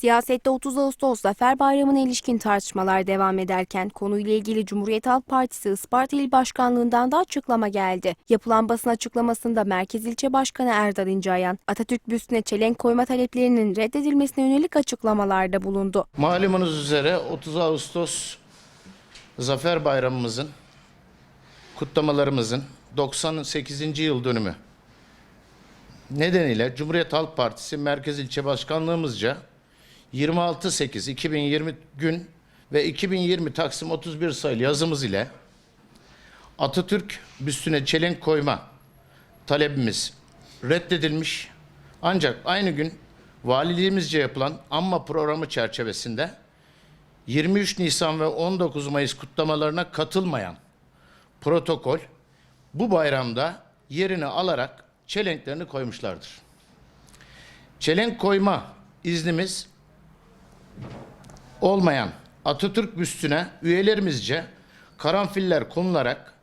Siyasette 30 Ağustos Zafer Bayramı'na ilişkin tartışmalar devam ederken konuyla ilgili Cumhuriyet Halk Partisi Isparta İl Başkanlığı'ndan da açıklama geldi. Yapılan basın açıklamasında Merkez İlçe Başkanı Erdal İnceayan, Atatürk büstüne çelenk koyma taleplerinin reddedilmesine yönelik açıklamalarda bulundu. Malumunuz üzere 30 Ağustos Zafer Bayramımızın kutlamalarımızın 98. yıl dönümü nedeniyle Cumhuriyet Halk Partisi Merkez İlçe Başkanlığımızca 26.8.2020 gün ve 2020 Taksim 31 sayılı yazımız ile Atatürk büstüne çelenk koyma talebimiz reddedilmiş. Ancak aynı gün valiliğimizce yapılan anma programı çerçevesinde 23 Nisan ve 19 Mayıs kutlamalarına katılmayan protokol bu bayramda yerini alarak çelenklerini koymuşlardır. Çelenk koyma iznimiz olmayan Atatürk büstüne üyelerimizce karanfiller konularak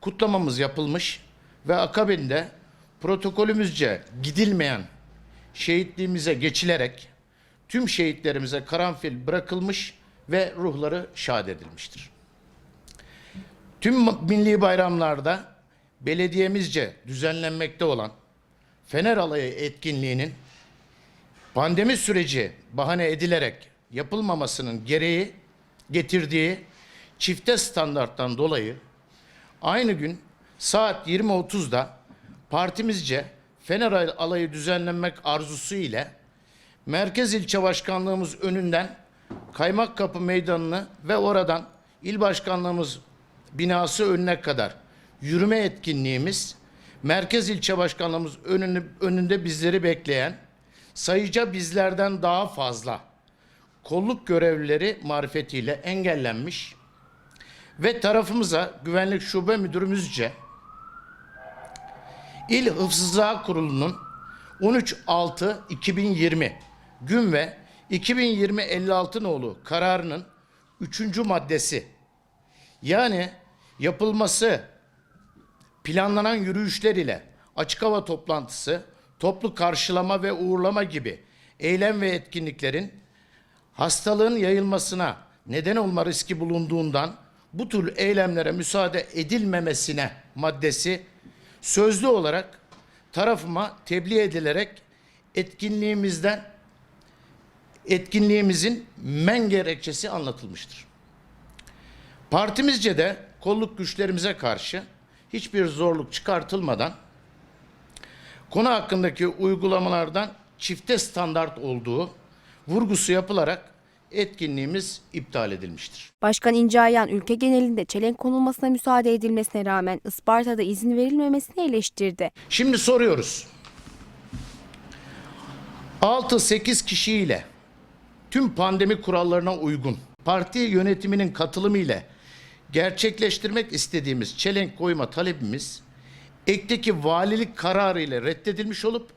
kutlamamız yapılmış ve akabinde protokolümüzce gidilmeyen şehitliğimize geçilerek tüm şehitlerimize karanfil bırakılmış ve ruhları şad edilmiştir. Tüm milli bayramlarda belediyemizce düzenlenmekte olan Fener Alayı etkinliğinin pandemi süreci bahane edilerek yapılmamasının gereği getirdiği çifte standarttan dolayı aynı gün saat 20.30'da partimizce Fener Alayı düzenlenmek arzusu ile Merkez İlçe Başkanlığımız önünden Kaymakkapı Meydanı'nı ve oradan il başkanlığımız binası önüne kadar yürüme etkinliğimiz Merkez İlçe Başkanlığımız önünü, önünde bizleri bekleyen sayıca bizlerden daha fazla kolluk görevlileri marifetiyle engellenmiş ve tarafımıza güvenlik şube müdürümüzce İl Hıfzıza Kurulu'nun 13.6.2020 gün ve 2020-56 nolu kararının 3. maddesi yani yapılması planlanan yürüyüşler ile açık hava toplantısı, toplu karşılama ve uğurlama gibi eylem ve etkinliklerin hastalığın yayılmasına neden olma riski bulunduğundan bu tür eylemlere müsaade edilmemesine maddesi sözlü olarak tarafıma tebliğ edilerek etkinliğimizden etkinliğimizin men gerekçesi anlatılmıştır. Partimizce de kolluk güçlerimize karşı hiçbir zorluk çıkartılmadan konu hakkındaki uygulamalardan çifte standart olduğu vurgusu yapılarak etkinliğimiz iptal edilmiştir. Başkan İnceayan ülke genelinde çelenk konulmasına müsaade edilmesine rağmen Isparta'da izin verilmemesini eleştirdi. Şimdi soruyoruz. 6-8 kişiyle tüm pandemi kurallarına uygun parti yönetiminin katılımı ile gerçekleştirmek istediğimiz çelenk koyma talebimiz ekteki valilik kararı ile reddedilmiş olup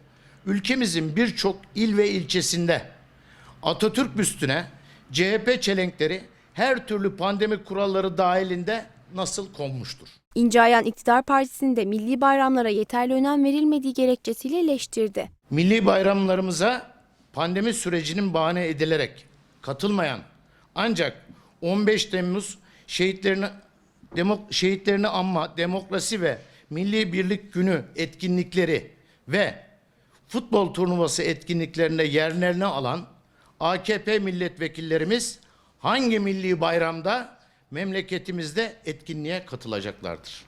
ülkemizin birçok il ve ilçesinde Atatürk büstüne CHP çelenkleri her türlü pandemi kuralları dahilinde nasıl konmuştur? İnceayan iktidar partisinde milli bayramlara yeterli önem verilmediği gerekçesiyle eleştirdi. Milli bayramlarımıza pandemi sürecinin bahane edilerek katılmayan ancak 15 Temmuz şehitlerini demok, şehitlerini anma, demokrasi ve milli birlik günü etkinlikleri ve futbol turnuvası etkinliklerinde yerlerini alan AKP milletvekillerimiz hangi milli bayramda memleketimizde etkinliğe katılacaklardır?